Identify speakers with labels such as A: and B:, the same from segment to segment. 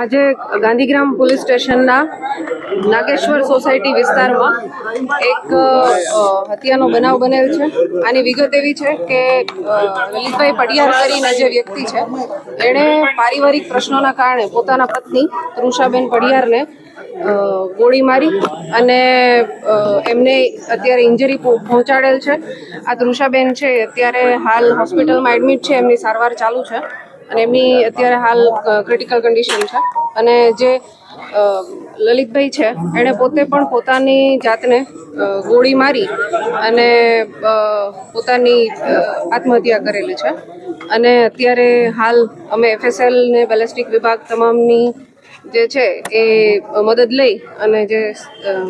A: આજે ગાંધીગ્રામ પોલીસ સ્ટેશનના નાગેશ્વર સોસાયટી વિસ્તારમાં એક હત્યાનો બનાવ બનેલ છે. આની વિગત એવી છે કે લલિતભાઈ પડિયાર કરીને જે વ્યક્તિ છે, એણે પારિવારિક પ્રશ્નોના કારણે પોતાના પત્ની તૃષાબેન પડિયારને ગોળી મારી અને એમને અત્યારે ઇન્જરી પહોંચાડેલ છે. આ તૃષાબેન છે અત્યારે હાલ હોસ્પિટલમાં એડમિટ છે, એમની સારવાર ચાલુ છે. અને એમની અત્યારે હાલ ક્રિટિકલ કન્ડિશન છે. અને જે લલિતભાઈ છે, એણે પોતે પણ પોતાની જાતને ગોળી મારી અને પોતાની આત્મહત્યા કરેલી છે. અને અત્યારે હાલ અમે એફએસએલ ને બેલેસ્ટિક વિભાગ તમામની જે છે એ મદદ લઈ અને જે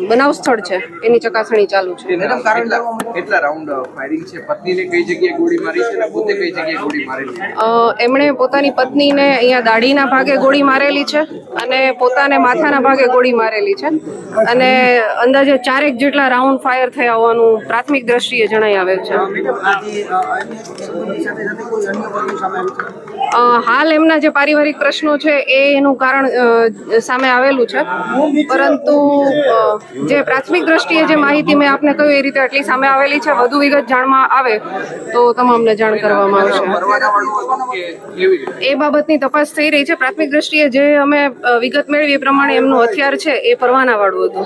A: બનાવ સ્થળ છે એની ચકાસણી ચાલુ છે.
B: મેડમ કેટલા કેટલા રાઉન્ડ ફાયરિંગ છે? પત્નીને કઈ જગ્યાએ ગોળી મારી છે અને પોતે કઈ જગ્યાએ ગોળી મારેલી છે?
A: એમણે પોતાની પત્નીને અહીંયા દાઢીના ભાગે ગોળી મારેલી છે અને પોતાને માથાના ભાગે ગોળી મારેલી છે. અને અંદાજે ચારેક જેટલા રાઉન્ડ ફાયર થયા હોવાનું પ્રાથમિક દ્રષ્ટિએ જણાઈ આવેલ છે. હાલ એમના જે પારિવારિક પ્રશ્નો છે એ એનું કારણ સામે આવેલું છે. પરંતુ જે પ્રાથમિક દ્રષ્ટિએ જે માહિતી મેં આપને કહ્યું, એ રીતે આટલી સામે આવેલી છે, વધુ વિગત જાણમાં આવે તો તમામને જાણ કરવામાં આવશે. એ બાબતની તપાસ થઈ રહી છે. પ્રાથમિક દ્રષ્ટિએ જે અમે વિગત મેળવી એ પ્રમાણે એમનું હથિયાર છે, એ પરવાના વાળું હતું.